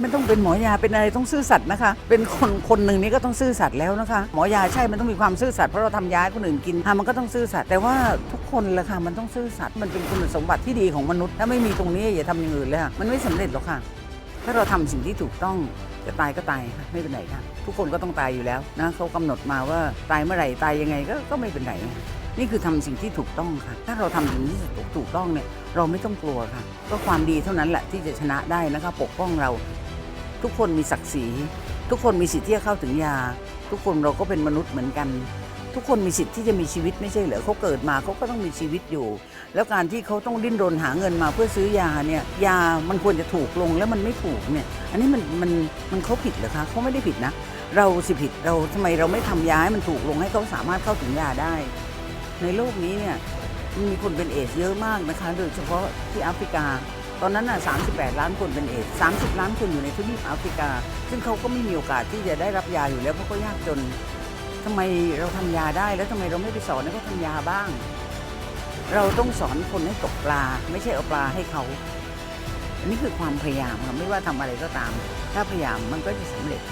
ไม่ต้องเป็นหมอยาเป็นอะไรต้องซื่อสัตย์นะคะ เป็นคนคนหนึ่งนี่ก็ต้องซื่อสัตย์แล้วนะคะ หมอยาใช่มันต้องมีความซื่อสัตย์เพราะเราทำยาให้คนอื่นกินอะมันก็ต้องซื่อสัตย์แต่ว่าทุกคนแหละค่ะมันต้องซื่อสัตย์มันเป็นคุณสมบัติที่ดีของมนุษย์ถ้าไม่มีตรงนี้อย่าทำอย่างอื่นเลยค่ะมันไม่สำเร็จหรอกค่ะ ถ้าเราทำสิ่งที่ถูกต้องจะตายก็ตายค่ะไม่เป็นไรค่ะทุกคนก็ต้องตายอยู่แล้วนะเขากำหนดมาว่าตายเมื่อไหร่ตายยังไงก็ก็ไม่เป็นไรนี่คือทำสิ่งที่ถูกต้องค่ะ ถ้าเราทำสิ่งที่ถูกต้องเนี่ยเราไม่ต้องกลัวค่ะ ก็ความดีเท่านั้นแหละที่จะชนะได้นะคะปกป้องเรา ทุกคนมีศักดิ์ศรี ทุกคนมีสิทธิ์ที่จะเข้าถึงยา ทุกคนเราก็เป็นมนุษย์เหมือนกัน ทุกคนมีสิทธิ์ที่จะมีชีวิตไม่ใช่เหรอเขาเกิดมาเขาก็ต้องมีชีวิตอยู่ แล้วการที่เขาต้องดิ้นรนหาเงินมาเพื่อซื้อยาเนี่ยยามันควรจะถูกลงแล้วมันไม่ถูกเนี่ยอันนี้มันมันมันเขาผิดเหรอคะเขาไม่ได้ผิดนะ เราสิผิดเราทำไมเราไม่ทำยาให้มันถูกลงให้เขาสามารถเข้าถึงยาได้ ในโลกนี้เนี่ยมีคนเป็นเอดส์เยอะมากนะคะ โดยเฉพาะที่แอฟริกา ตอนนั้นน่ะ 38 ล้านคนเป็นเอดส์30 ล้านคนอยู่ในทวีปแอฟริกา ซึ่งเขาก็ไม่มีโอกาสที่จะได้รับยาอยู่แล้วเพราะเขายากจนทำไมเราทำยาได้แล้วทำไมเราไม่ไปสอนให้เขาทำยาบ้าง เราต้องสอนคนให้ตกปลา ไม่ใช่เอาปลาให้เขา อันนี้คือความพยายามค่ะไม่ว่าทำอะไรก็ตาม ถ้าพยายามมันก็จะสำเร็จ